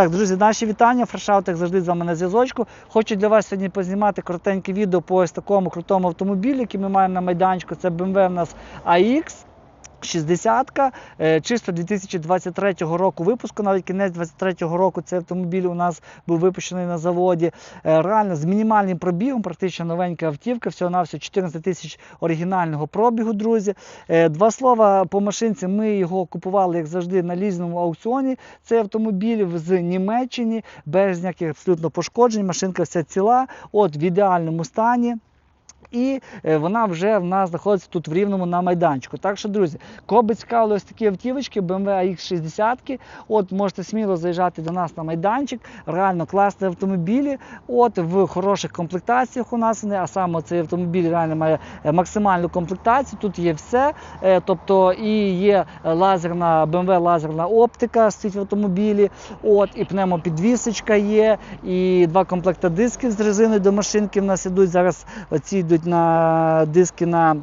Так, друзі, наші вітання. Фрешаут, як завжди, з вами на зв'язочку. Хочу для вас сьогодні познімати коротеньке відео по ось такому крутому автомобілі, який ми маємо на майданчику. Це BMW в нас AX. 60-ка, е, чисто 2023 року випуску, навіть кінець 2023 року цей автомобіль у нас був випущений на заводі. Е, Реально з мінімальним пробігом, практично новенька автівка, всього на 14 тисяч оригінального пробігу, друзі. Е, Два слова по машинці. Ми його купували, як завжди, на лізному аукціоні. Цей автомобіль з Німеччини, без ніяких абсолютно пошкоджень. Машинка вся ціла, от в ідеальному стані. І е, вона вже в нас знаходиться тут в рівному на майданчику. Так що, друзі, кого би цікавили ось такі автівочки, BMW X60, от можете сміло заїжджати до нас на майданчик. Реально класні автомобілі. От в хороших комплектаціях у нас вони, а саме цей автомобіль реально має е, максимальну комплектацію. Тут є все. Е, Тобто і є лазерна BMW лазерна оптика стоїть в автомобілі. От, і пневмопідвісочка є, і два комплекти дисків з резини до машинки в нас ідуть. Зараз оці йдуть на диски на.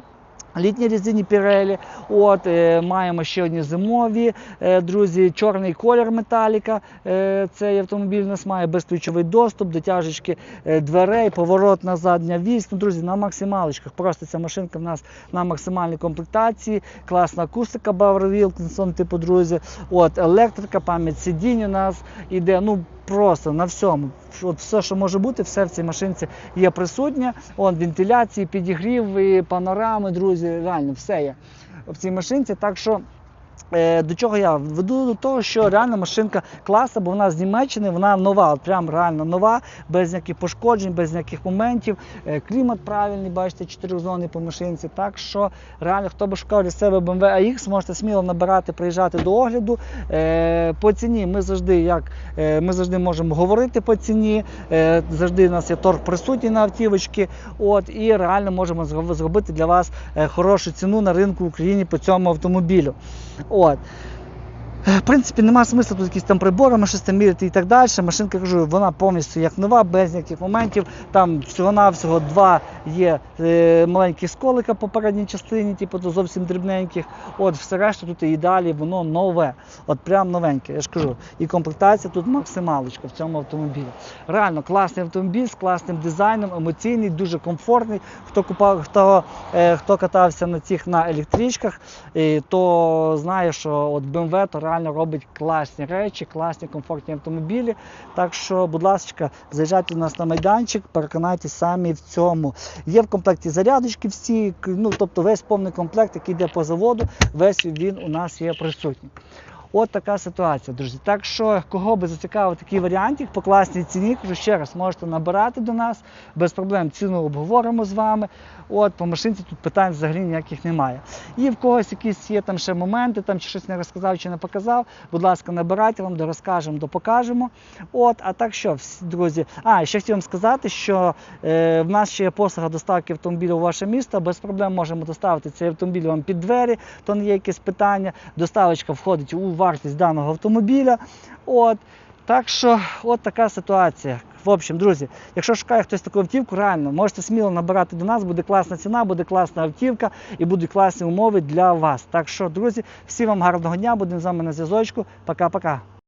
Літній резині Pirelli. От, е, маємо ще одні зимові. Е, друзі, чорний колір металіка. Е, цей автомобіль у нас має безключовий доступ, дотяжечки дверей, поворотна задня вісь. Ну, друзі, на максималочках. Просто ця машинка в нас на максимальній комплектації. Класна акустика Bauer Wilkinson, типу, друзі. От, електрика, пам'ять сидінь у нас іде. Ну, Просто на всьому. От все, що може бути, все в цій машинці є присутнє. Он вентиляції, підігрів, панорами, друзі, реально все є в цій машинці. Так що. Е, До чого я веду до того, що реально машинка класна, бо вона з Німеччини, вона нова, от прям реально нова, без ніяких пошкоджень, без ніяких моментів. Е, Клімат правильний, бачите, чотиризонний по машинці. Так що реально, хто би шукав для себе BMW AX, можете сміло набирати, приїжджати до огляду. Е, По ціні ми завжди, як ми завжди можемо говорити по ціні. Завжди у нас є торг присутній на автівочки. От і реально можемо зробити для вас хорошу ціну на ринку в Україні по цьому автомобілю. От. Е, В принципі, немає смислу тут якісь там приборами, щось там міряти і так далі. Машинка кажу, вона повністю як нова, без ніяких моментів. Там всього-навсього два є е, маленькі сколика по передній частині, типу зовсім дрібненьких. От все решта тут і далі воно нове. От прям новеньке. Я ж кажу. І комплектація тут максималочка в цьому автомобілі. Реально класний автомобіль з класним дизайном, емоційний, дуже комфортний. Хто купав, хто, е, хто катався на цих на електричках, е, то знає, що от BMW то реально робить класні речі, класні комфортні автомобілі. Так що, будь ласка, заїжджайте до нас на майданчик, переконайтесь самі в цьому. Є в комплекті зарядочки всі, ну тобто весь повний комплект, який йде по заводу, весь він у нас є присутній. От така ситуація, друзі. Так що, кого би зацікавив такий варіантик по класній ціні, кажу ще раз, можете набирати до нас, без проблем ціну обговоримо з вами. От, по машинці тут питань взагалі ніяких немає. І в когось якісь є там ще моменти, там чи щось не розказав, чи не показав. Будь ласка, набирайте вам, дорозкажемо, допокажемо. От, а так що, друзі. А, ще хотів вам сказати, що е, в нас ще є послуга доставки автомобіля у ваше місто. Без проблем можемо доставити цей автомобіль вам під двері, то не є якесь питання. Доставочка входить у вартість даного автомобіля. От. Так що, от така ситуація. В общем, друзі, якщо шукає хтось таку автівку, реально можете сміло набирати до нас, буде класна ціна, буде класна автівка і будуть класні умови для вас. Так що, друзі, всім вам гарного дня, будемо з вами на зв'язочку. Пока-пока.